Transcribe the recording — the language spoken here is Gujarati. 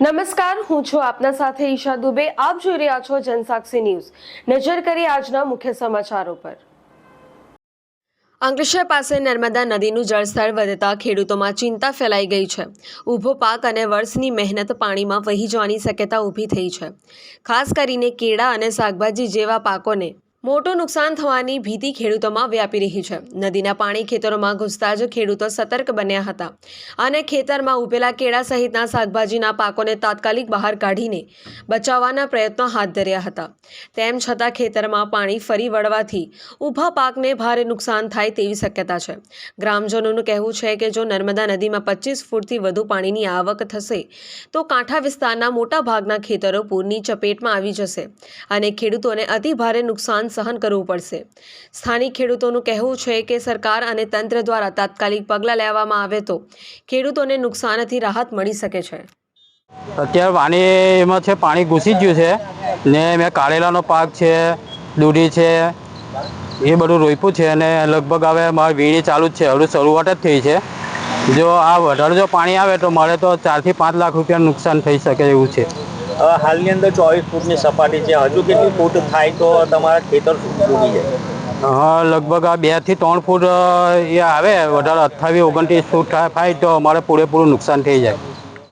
નમસ્કાર, હું છું આપના સાથે ઈશા દુબે. આપ જોઈ રહ્યા છો જનસાક્ષી ન્યૂઝ. નજર કરી આજના મુખ્ય સમાચારો પર. અંકલેશ્વર પાસે નર્મદા નદીનું જળસ્તર વધતા ખેડૂતોમાં ચિંતા ફેલાઈ ગઈ છે. ઊભો પાક અને વર્ષની મહેનત પાણીમાં વહી જવાની શક્યતા ઊભી થઈ છે. ખાસ કરીને કેળા અને શાકભાજી જેવા પાકોને મોટું નુકસાન થવાની ભીતિ ખેડૂતોમાં વ્યાપી રહી છે. નદીના પાણી ખેતરોમાં ઘૂસતા જ ખેડૂતો સતર્ક બન્યા હતા અને ખેતરમાં ઉભેલા કેળા સહિતના શાકભાજીના પાકોને તાત્કાલિક બહાર કાઢીને બચાવવાના પ્રયત્નો હાથ ધર્યા હતા. તેમ છતાં ખેતરમાં પાણી ફરી વળવાથી ઊભા પાકને ભારે નુકસાન થાય તેવી શક્યતા છે. ગ્રામજનોનું કહેવું છે કે જો નર્મદા નદીમાં પચીસ ફૂટથી વધુ પાણીની આવક થશે, તો કાંઠા વિસ્તારના મોટા ભાગના ખેતરો પૂરની ચપેટમાં આવી જશે અને ખેડૂતોને અતિ ભારે સહન કરવું પડશે. સ્થાનિક ખેડૂતોનું કહેવું છે કે સરકાર અને તંત્ર દ્વારા તાત્કાલિક પગલાં લેવામાં આવે તો ખેડૂતોને નુકસાનથી રાહત મળી શકે છે. અત્યારે પાણી એમાં છે, પાણી ઘૂસી ગયું છે ને મેં કારેલાનો પાક છે દૂધી છે, એ બધું રોપ્યું છે અને લગભગ હવે મારી વીણી ચાલુ જ છે હજુ શરૂઆત જ થઈ છે. જો આ વધારે જો પાણી આવે તો મારે તો ચારથી પાંચ લાખ રૂપિયાનું નુકસાન થઈ શકે એવું છે. હાલની અંદર ચોવીસ ફૂટની સપાટી છે. હજુ કેટલી ફૂટ થાય તો તમારા ખેતર ડૂબી જાય. હા લગભગ આ બેથી ત્રણ ફૂટ એ આવે. વધારે અઠ્ઠાવીસ, ઓગણત્રીસ ફૂટ થાય તો અમારે પૂરેપૂરું નુકસાન થઈ જાય.